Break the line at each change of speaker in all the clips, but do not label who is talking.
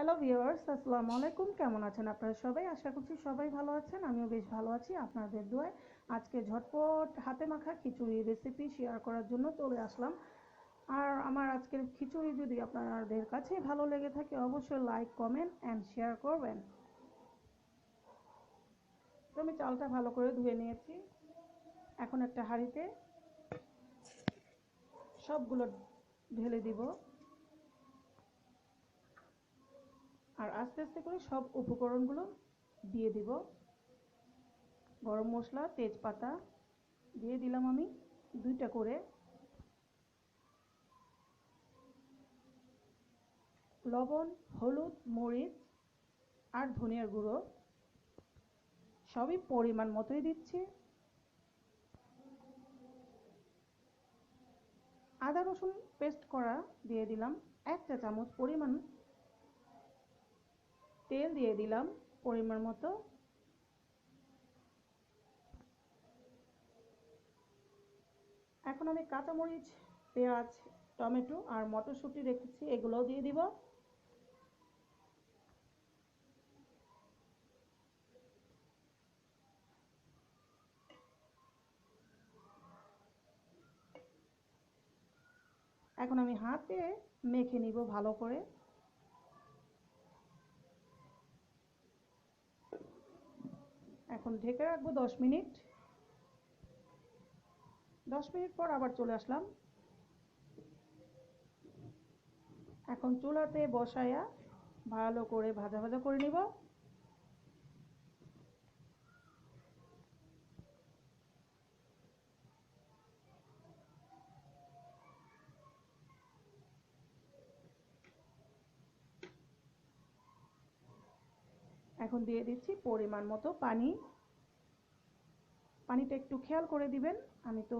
Hello viewers আসসালামু আলাইকুম। কেমন আছেন আপনারা সবাই? আশা করছি সবাই ভালো আছেন। আমিও বেশ ভালো আছি আপনাদের দোয়ায়। আজকে ঝটপট হাতে মাখা খিচুড়ি রেসিপি শেয়ার করার জন্য চলে আসলাম। আর আমার আজকের খিচুড়ি যদি আপনাদের কাছে ভালো লেগে থাকে, অবশ্যই লাইক কমেন্ট অ্যান্ড শেয়ার করবেন। তো আমি চালটা ভালো করে ধুয়ে নিয়েছি। এখন একটা হাঁড়িতে সবগুলো ঢেলে দিব। আর আস্তে আস্তে করে সব উপকরণগুলো দিয়ে দিব। গরম মশলা, তেজপাতা দিয়ে দিলাম আমি দুইটা করে। লবণ, হলুদ, মরিচ আর ধনিয়ার গুঁড়ো সবই পরিমাণ মতোই দিচ্ছি। আদা রসুন পেস্ট করা দিয়ে দিলাম। এক চা চামচ পরিমাণ তেল দিয়ে দিলাম পরিমাণ মতো। এখন আমি কাঁচামরিচ, পেঁয়াজ, টমেটো আর মটরশুঁটি রেখেছি, এগুলোও দিয়ে দিব। এখন আমি হাতে মেখে নিব ভালো করে। এখন ঢেকে রাখব দশ মিনিট। দশ মিনিট পর আবার চলে আসলাম। এখন চুলাতে বসায়া ভালো করে ভাজা ভাজা করে নিব। এখন দিয়ে দিচ্ছি পরিমাণ মতো পানি। পানিটা একটু খেয়াল করে দিবেন। আমি তো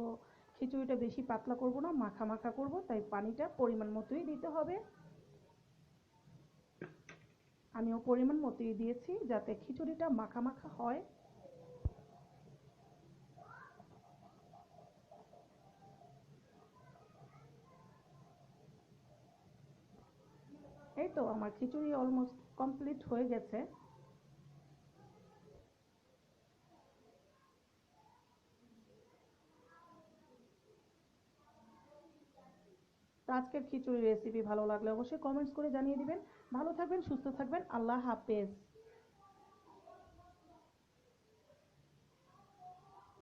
খিচুড়িটা বেশি পাতলা করব না, মাখা মাখা করব, তাই পানিটা পরিমাণ মতোই দিতে হবে। আমিও পরিমাণ মতোই দিয়েছি যাতে খিচুড়িটা মাখা মাখা হয়। এই তো আমার খিচুড়ি অলমোস্ট কমপ্লিট হয়ে গেছে। তো আজকের খিচুড়ি রেসিপি ভালো লাগলে অবশ্যই কমেন্টস করে জানিয়ে দিবেন। ভালো থাকবেন, সুস্থ থাকবেন। আল্লাহ হাফেজ।